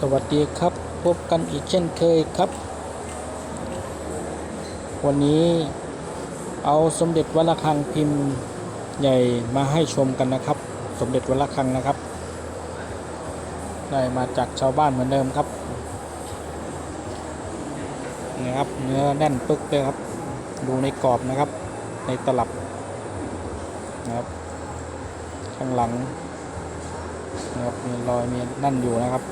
สวัสดีครับ พบกันอีกเช่นเคยครับ วันนี้เอาสมเด็จวัดระฆังพิมพ์ใหญ่มาให้ชมกันนะครับ สมเด็จวัดระฆังนะครับ ได้มาจากชาวบ้านเหมือนเดิมครับนี่ครับเนื้อแน่นปึกเลยครับ ดูในกรอบนะครับ ในตลับนะครับข้างหลังนะครับมีรอยมีนั่นอยู่นะครับ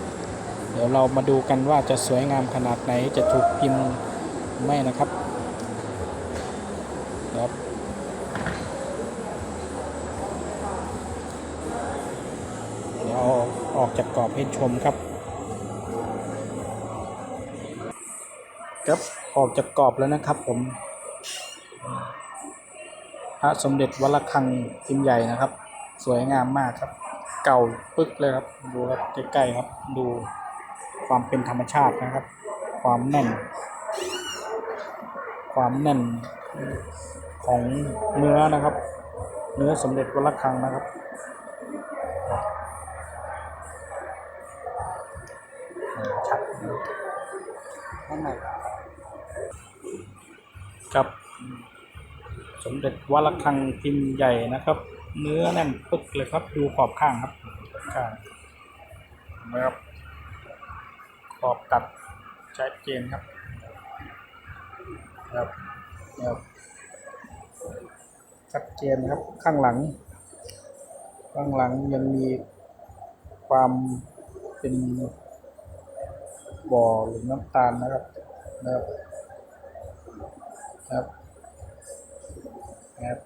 เดี๋ยวเรามาดูกันว่าจะสวยงามขนาดไหนจะถูกพิมพ์ไม่นะครับครับเดี๋ยวเอาออกจากกรอบให้ชมครับครับออกจากกรอบแล้วนะครับผมพระสมเด็จวัดระฆังพิมพ์ใหญ่นะครับ สวยงามมากครับ เก่าปึ๊กเลยครับ ดูครับใกล้ๆครับดู ความเป็นธรรมชาตินะครับ ความแน่น ความแน่นของเนื้อนะครับ เนื้อสมเด็จวัดระฆังนะครับชัดข้างในครับสมเด็จวัดระฆังพิมพ์ใหญ่นะครับ เนื้อแน่นปึ๊กเลยครับดูขอบข้างครับข้างนะครับ อบตัดชัดเจนครับ ครับครับชัดเจนครับข้างหลัง ข้างหลังยังมีความเป็นบ่อหรือน้ำตาลนะครับนะครับครับครับ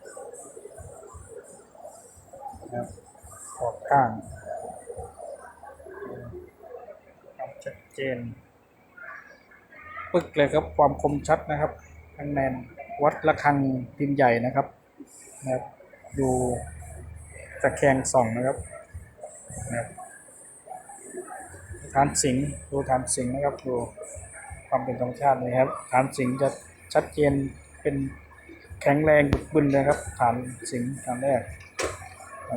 ครับขอบข้าง ความ ชัดเจน ปึ๊กเลยครับความคมชัดนะครับข้งแนนวัดระฆังพิมพ์ใหญ่นะครับนะครับ ดูตะแคงส่องนะครับนะครับฐานสิงห์ดูฐานสิงห์นะครับดูความเป็นธรรมชาติเลยครับฐานสิงห์จะชัดเจนเป็นแข็งแรงบึกบึนเลยครับฐานสิงห์ฐานแรก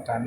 ฐาน